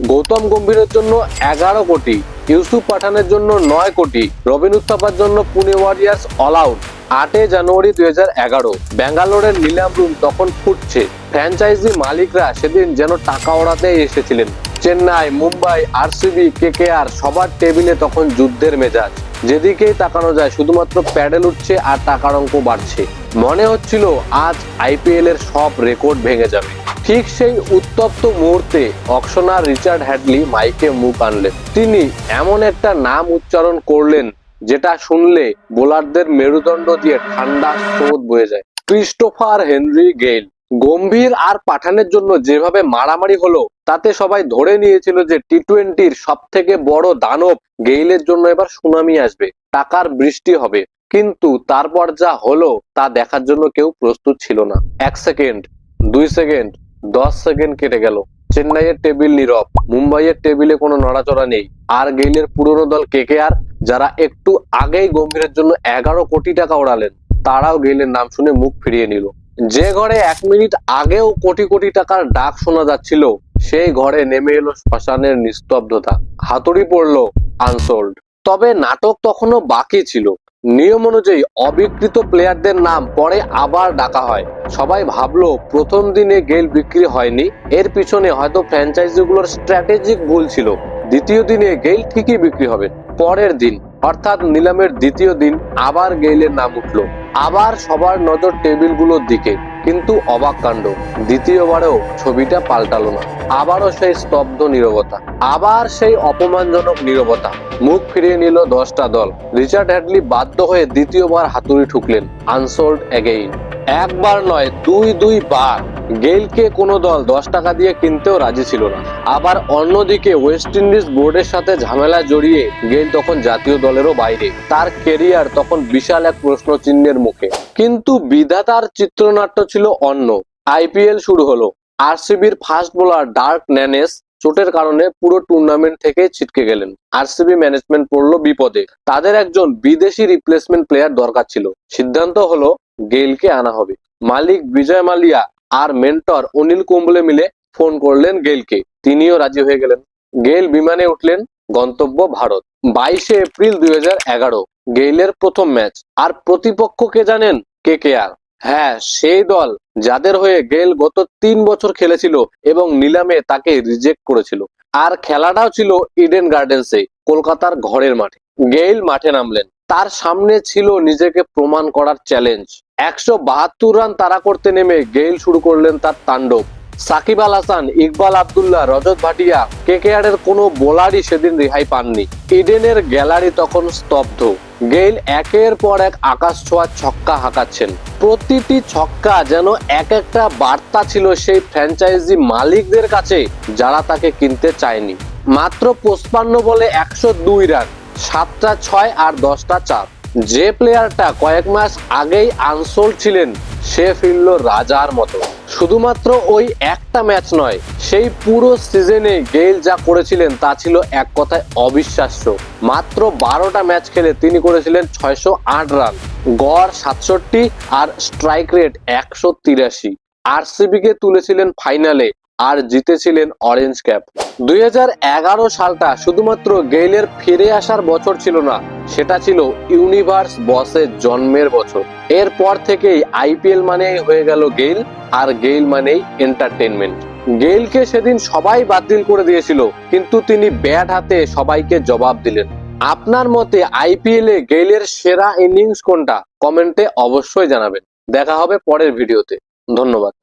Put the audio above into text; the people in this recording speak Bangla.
গৌতম গম্ভীরের জন্য এগারো কোটি, ইউসুফ পাঠানের জন্য নয় কোটি, রবিন উত্তাপার জন্য পুনে ওয়ারিয়ার্স অল আউট আটই জানুয়ারি দুই হাজার এগারো। ব্যাঙ্গালোরের নিলাম রুম তখন ফুটছে। ফ্র্যাঞ্চাইজি মালিকরা সেদিন যেন টাকা ওড়াতে এসেছিলেন। চেন্নাই, মুম্বাই, আরসিবি, কেকেআর সবার টেবিলে তখন যুদ্ধের মেজাজ। যেদিকেই তাকানো যায়, শুধুমাত্র প্যাডেল উঠছে আর টাকার অঙ্ক বাড়ছে। মনে হচ্ছিল আজ আইপিএল এর সব রেকর্ড ভেঙে যাবে। ঠিক সেই উত্তপ্ত মুহূর্তে অকশনার রিচার্ড হ্যাডলি মাইকে মুখ আনলেন। তিনি এমন একটা নাম উচ্চারণ করলেন যেটা শুনলে বোলারদের মেরুদণ্ড দিয়ে ঠান্ডা স্রোত বয়ে যায়। ক্রিস্টোফার হেনরি গেইল, গম্ভীর আর পাঠানের জন্য যেভাবে মারামারি হলো, তাতে সবাই ধরে নিয়েছিল যে টি টোয়েন্টির সব থেকে বড় দানব গেইলের জন্য এবার সুনামি আসবে, টাকার বৃষ্টি হবে। কিন্তু তারপর যা হলো তা দেখার জন্য কেউ প্রস্তুত ছিল না। এক সেকেন্ড, দুই সেকেন্ড দশ সেকেন্ড কেটে গেল। চেন্নাইয়ের টেবিল নীরব। মুম্বাইয়ের টেবিলে কোনো নড়াচড়া নেই। আর গেইলের পুরনো দল কেকেআর যারা একটু আগেই গম্ভীরের জন্য এগারো কোটি টাকা ওড়ালেন, তারাও গেইলের নাম শুনে মুখ ফিরিয়ে নিল। যে ঘরে এক মিনিট আগেও কোটি কোটি টাকার ডাক শোনা যাচ্ছিল, সেই ঘরে নেমে এলো শ্মশানের নিস্তব্ধতা। হাতুড়ি পড়ল আনসোল্ড। তবে নাটক তখনও বাকি ছিল। নিয়ম অনুযায়ী অবিকৃত প্লেয়ারদের নাম পরে আবার ডাকা হয়। সবাই ভাবলো, প্রথম দিনে গেল বিক্রি হয়নি। এর পিছনে হয়তো ফ্র্যাঞ্চাইজিগুলোর স্ট্র্যাটেজিক ভুল ছিল। দ্বিতীয় দিনে গেইল ঠিকই বিক্রি হবে। পরের দিন, অর্থাৎ নিলামের দ্বিতীয় দিন, আবার গেইলের নাম উঠল। আবার সবার নজর টেবিলগুলোর দিকে। কিন্তু অবাক কাণ্ড। দ্বিতীয়বারেও ছবিটা পাল্টালো না। আবারও সেই স্তব্ধ নিরবতা। আবার সেই অপমানজনক নিরবতা। মুখ ফিরিয়ে নিল দশটা দল। রিচার্ড হ্যাডলি বাধ্য হয়ে দ্বিতীয়বার হাতুড়ি ঠুকলেন। আনসোল্ড অ্যাগেইন একবার নয়, দুই দুই বার গেইলকে কোনো দল দশ টাকা দিয়ে কিনতেও রাজি ছিল না। আবার অন্যদিকে ওয়েস্ট ইন্ডিজ বোর্ডের সাথে ঝামেলা জড়িয়ে গেইল তখন জাতীয় দলেরও বাইরে। তার কেরিয়ার তখন বিশাল এক প্রশ্ন চিহ্নের মুখে। কিন্তু বিধাতার চিত্রনাট্য ছিল অন্য। আইপিএল শুরু হলো। আরসিবির ফাস্ট বোলার ডার্ক ন্যানেস চোটের কারণে পুরো টুর্নামেন্ট থেকে ছিটকে গেলেন। আরসিবি ম্যানেজমেন্ট পড়ল বিপদে। তাদের একজন বিদেশি রিপ্লেসমেন্ট প্লেয়ার দরকার ছিল। সিদ্ধান্ত হলো গেইলকে আনা হবে। মালিক বিজয় মালিয়া আর মেন্টর অনিল কুম্বলে মিলে ফোন করলেন গেইলকে। তিনিও রাজি হয়ে গেলেন। গেইল বিমানে উঠলেন গন্তব্য ভারত। বাইশে এপ্রিল দুই এগারো, গেইলের প্রথম ম্যাচ। আর প্রতিপক্ষ কে জানেন? কে কে আর হ্যাঁ সেই দল যাদের হয়ে গেইল গত তিন বছর খেলেছিল এবং নিলামে তাকে রিজেক্ট করেছিল। আর খেলাটাও ছিল ইডেন গার্ডেন্সে, কলকাতার ঘরের মাঠে। গেইল মাঠে নামলেন। তার সামনে ছিল নিজেকে প্রমাণ করার চ্যালেঞ্জ। একশো বাহাত্তর রান তারা করতে নেমে গেইল শুরু করলেন তার তাণ্ডব। সাকিব আল হাসান, ইকবাল আবদুল্লাহ, রজত ভাটিয়া, কেকেআর এর কোনো বোলারই সেদিন রেহাই পাননি। ইডেনের গ্যালারি তখন স্তব্ধ। গেইল একের পর এক আকাশ ছোঁয়া ছক্কা হাঁকাচ্ছেন। প্রতিটি ছক্কা যেন এক একটা বার্তা ছিল সেই ফ্র্যাঞ্চাইজি মালিকদের কাছে, যারা তাকে কিনতে চায়নি। মাত্র পঁচপান্ন বলে একশো দুই রান, সাতটা ছয় আর দশটা চার। যে প্লেয়ারটা কয়েক মাস আগেই আনসোল ছিলেন, সে ফিরল রাজার মতো। শুধুমাত্র ওই একটা ম্যাচ নয়, সেই পুরো সিজনে গেইল যা করেছিলেন তা ছিল এক কথায় অবিশ্বাস্য। মাত্র বারোটা ম্যাচ খেলে তিনি করেছিলেন ছয়শো আট রান গড় সাতষট্টি আর স্ট্রাইক রেট একশো তিরাশি। আরসিবি কে তুলেছিলেন ফাইনালে আর জিতেছিলেন অরেঞ্জ ক্যাপ দুই হাজার এগারো সালটা শুধুমাত্র গেইলের ফিরে আসার বছর ছিল না সেটা ছিল ইউনিভার্স বসের জন্মের বছর। এরপর থেকেই আইপিএল মানেই হয়ে গেল গেইল, আর গেইল মানেই এন্টারটেনমেন্ট গেইলকে সেদিন সবাই বাতিল করে দিয়েছিল, কিন্তু তিনি ব্যাট হাতে সবাইকে জবাব দিলেন। আপনার মতে আইপিএল এ গেইলের সেরা ইনিংস কোনটা? কমেন্টে অবশ্যই জানাবেন। দেখা হবে পরের ভিডিওতে। ধন্যবাদ।